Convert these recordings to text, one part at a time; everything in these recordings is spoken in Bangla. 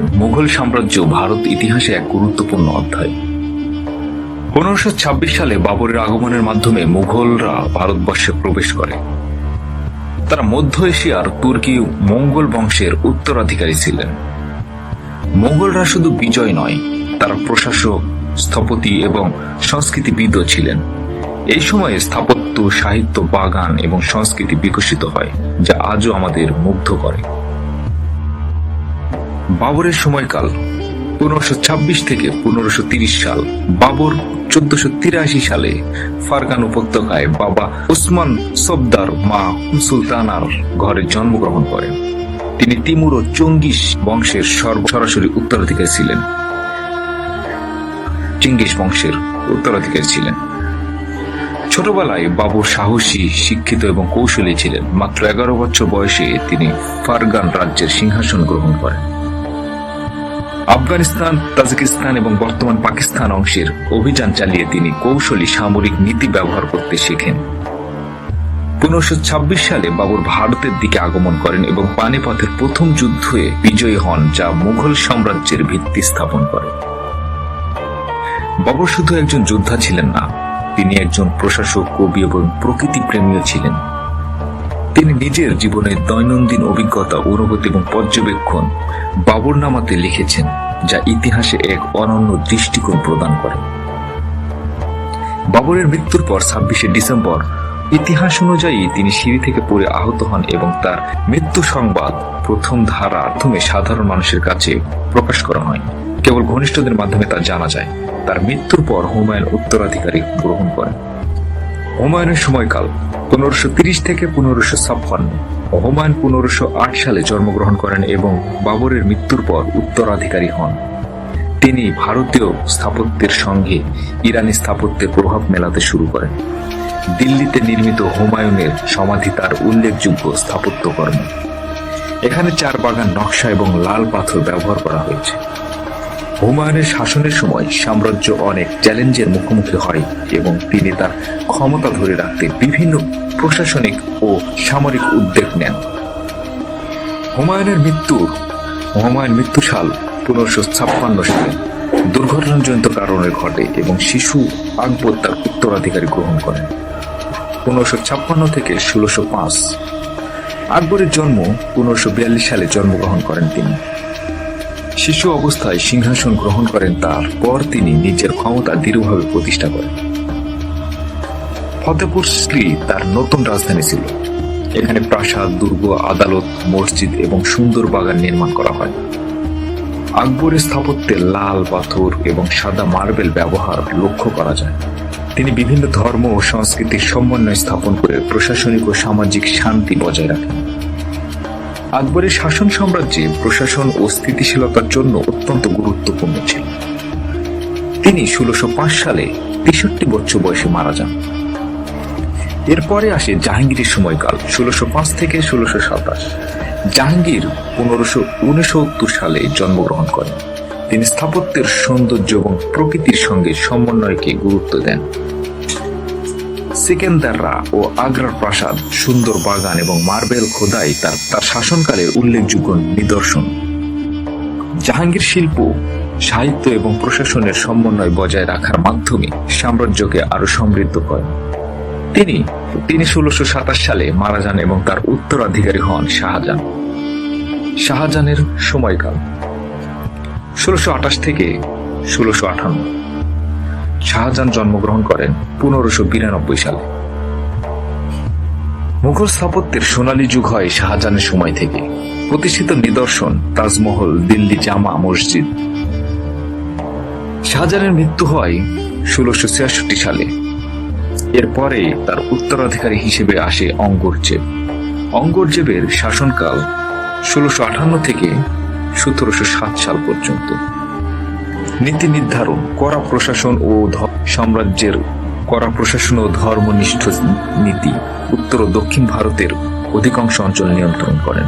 মুঘল সাম্রাজ্য ভারত ইতিহাসে এক গুরুত্বপূর্ণ অধ্যায়। পনেরোশো ছাব্বিশ সালে বাবরের আগমনের মাধ্যমে মুঘলরা ভারতবর্ষে প্রবেশ করে। তারা মধ্য এশিয়ার তুর্কি, মঙ্গল বংশের উত্তরাধিকারী ছিলেন। মোগলরা শুধু বিজয় নয়, তারা প্রশাসক, স্থপতি এবং সংস্কৃতিবিদও ছিলেন। এই সময়ে স্থাপত্য, সাহিত্য, বাগান এবং সংস্কৃতি বিকশিত হয়, যা আজও আমাদের মুগ্ধ করে। বাবরের সময়কাল, পনেরোশো ছাব্বিশ থেকে পনেরোশো তিরিশ সাল। বাবর চোদ্দশো তিরাশি সালে ফারগান উপত্যকায় বাবা উসমান সবদার মা সুলতানার ঘরে জন্মগ্রহণ করেন। তিনি তিমুর ও চঙ্গিস বংশের সর্ব, সরাসরি উত্তরাধিকারী ছিলেন। চিঙ্গিস বংশের উত্তরাধিকারী ছিলেন। ছোটবেলায় বাবর সাহসী, শিক্ষিত এবং কৌশলী ছিলেন। মাত্র এগারো বছর বয়সে তিনি ফারগান রাজ্যের সিংহাসন গ্রহণ করেন। আফগানিস্তান, তাজিকিস্তান এবং বর্তমান পাকিস্তান অংশের অভিযান চালিয়ে তিনি কৌশলী সামরিক নীতি ব্যবহার করতে শেখেন। পনেরোশো সালে বাবর ভারতের দিকে আগমন করেন এবং পানিপথের প্রথম যুদ্ধে বিজয়ী হন, যা মুঘল সাম্রাজ্যের ভিত্তি স্থাপন করে। বাবর শুধু একজন যোদ্ধা ছিলেন না, তিনি একজন প্রশাসক, কবি এবং প্রকৃতি প্রেমীও ছিলেন। তিনি নিজের জীবনের দৈনন্দিন অভিজ্ঞতা, অনুভূতি এবং পর্যবেক্ষণ বাবর নামাতে লিখেছেন, যা ইতিহাসে এক অনন্য দৃষ্টিকোণ প্রদান করে। বাবরের মৃত্যুর পর ছাব্বিশে ডিসেম্বর, ইতিহাস অনুযায়ী তিনি সিঁড়ি থেকে পড়ে আহত হন এবং তার মৃত্যু সংবাদ প্রথম ধারা মাধ্যমে সাধারণ মানুষের কাছে প্রকাশ করা হয়। কেবল ঘনিষ্ঠদের মাধ্যমে তা জানা যায়। তার মৃত্যুর পর হুমায়ুন উত্তরাধিকারী গ্রহণ করেন। হুমায়ুনের সময়কাল পনেরোশো থেকে পনেরোশো ছাপ্পান্ন। হুমায়ুন পনেরোশো সালে জন্মগ্রহণ করেন এবং বাবরের মৃত্যুর পর উত্তরাধিকারী হন। তিনি ভারতীয় স্থাপত্যের সঙ্গে ইরানি স্থাপত্যের প্রভাব মেলাতে শুরু করেন। দিল্লিতে নির্মিত হুমায়ুনের সমাধি তার উল্লেখযোগ্য স্থাপত্যকর্ম। এখানে চার বাগান, নকশা এবং লাল পাথর ব্যবহার করা হয়েছে। হুমায়ুনের শাসনের সময় সাম্রাজ্য অনেক চ্যালেঞ্জের মুখোমুখি হয় এবং তিনি তার ক্ষমতা ধরে রাখতে বিভিন্ন প্রশাসনিক ও সামরিক উদ্যোগ নেন। হুমায়ুনের মৃত্যুর হুমায়ুন মৃত্যু সাল পনেরোশো ছাপ্পান্ন সালে দুর্ঘটনাজনিত কারণে ঘটে এবং শিশু আকবর তার উত্তরাধিকারী গ্রহণ করেন। পনেরোশো ছাপ্পান্ন থেকে ষোলোশো পাঁচ। আকবরের জন্ম পনেরোশো বিয়াল্লিশ সালে জন্মগ্রহণ করেন তিনি। শিশু অবস্থায় সিংহাসন গ্রহণ করেন তার। পর তিনি নিজের ক্ষমতা দৃঢ়ভাবে প্রতিষ্ঠা করেন। ফতেপুর শ্রী তার নতুন রাজধানী ছিল। এখানে প্রাসাদ, দুর্গ, আদালত, মসজিদ এবং সুন্দর বাগান নির্মাণ করা হয়। আকবরের স্থাপত্যে লাল পাথর এবং সাদা মার্বেল ব্যবহার লক্ষ্য করা যায়। তিনি বিভিন্ন ধর্ম ও সংস্কৃতির সমন্বয় স্থাপন করে প্রশাসনিক ও সামাজিক শান্তি বজায় রাখেন। আকবরের শাসন সাম্রাজ্যে প্রশাসন ও স্থিতিশীলতার জন্য অত্যন্ত গুরুত্বপূর্ণ ছিল। তিনি ষোলোশো সালে তেষট্টি বছর বয়সে মারা যান। এরপরে আসে জাহাঙ্গীরের সময়কাল, ষোলোশো পাঁচ থেকে ষোলোশো সাতাশ। জাহাঙ্গীর পনেরোশো উনসত্তর সালে জন্মগ্রহণ করেন। তিনি স্থাপত্যের সৌন্দর্য এবং প্রকৃতির সঙ্গে সমন্বয়কে গুরুত্ব দেন। সিকেন্দাররা ও আগ্রার প্রাসাদ সুন্দর বাগান এবং মার্বেল খোদাই তার তার শাসনকালের উল্লেখযোগ্য নিদর্শন। জাহাঙ্গীর শিল্প, সাহিত্য এবং প্রশাসনের সমন্বয় বজায় রাখার মাধ্যমে সাম্রাজ্যকে আরও সমৃদ্ধ করেন তিনি তিনি ষোলোশো সালে মারা যান এবং তার উত্তরাধিকারী হন শাহজাহান। শাহজাহানের সময়কাল, ষোলোশো আঠাশ থেকে ষোলোশো আঠান্ন। শাহজাহান জন্মগ্রহণ করেন পনেরোশো বিরানব্বই সালে। মুঘল স্থাপত্যের সোনালী যুগ হয় শাহজাহানের সময় থেকে। প্রতিষ্ঠিত নিদর্শন তাজমহল, দিল্লি জামা মসজিদ। শাহজাহানের মৃত্যু হয় ষোলোশো ছিয়াষট্টি সালে। এরপরে তার উত্তরাধিকারী হিসেবে আসে অঙ্গরজেব অঙ্গরজেবের শাসনকাল ষোলোশো আঠান্ন থেকে সতেরোশো সাত সাল পর্যন্ত। নীতি নির্ধারণ, কড়া প্রশাসন ও সাম্রাজ্যের কড়া প্রশাসন ও ধর্মনিষ্ঠ নীতি, উত্তর ও দক্ষিণ ভারতের অধিকাংশ অঞ্চল নিয়ন্ত্রণ করেন।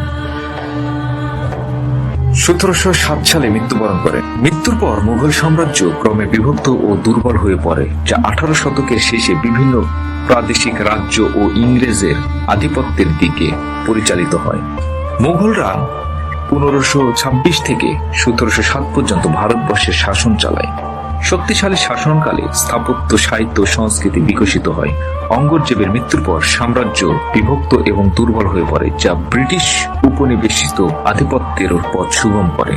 সতেরোশো সাত সালে মৃত্যুবরণ করেন মৃত্যুর পর মুঘল সাম্রাজ্য ক্রমে বিভক্ত ও দুর্বল হয়ে পড়ে, যা আঠারো শতকের শেষে বিভিন্ন প্রাদেশিক রাজ্য ও ইংরেজের আধিপত্যের দিকে পরিচালিত হয়। মুঘলরা পনেরোশো ছাব্বিশ থেকে সতেরোশো সাত পর্যন্ত ভারতবর্ষের শাসন চালায়। শক্তিশালী শাসনকালে স্থাপত্য, সাহিত্য সংস্কৃতি বিকশিত হয়। অঙ্গজেবের মৃত্যুর পর সাম্রাজ্য বিভক্ত এবং দুর্বল হয়ে পড়ে, যা ব্রিটিশ উপনিবেশিত আধিপত্যের পথ সুগম করে।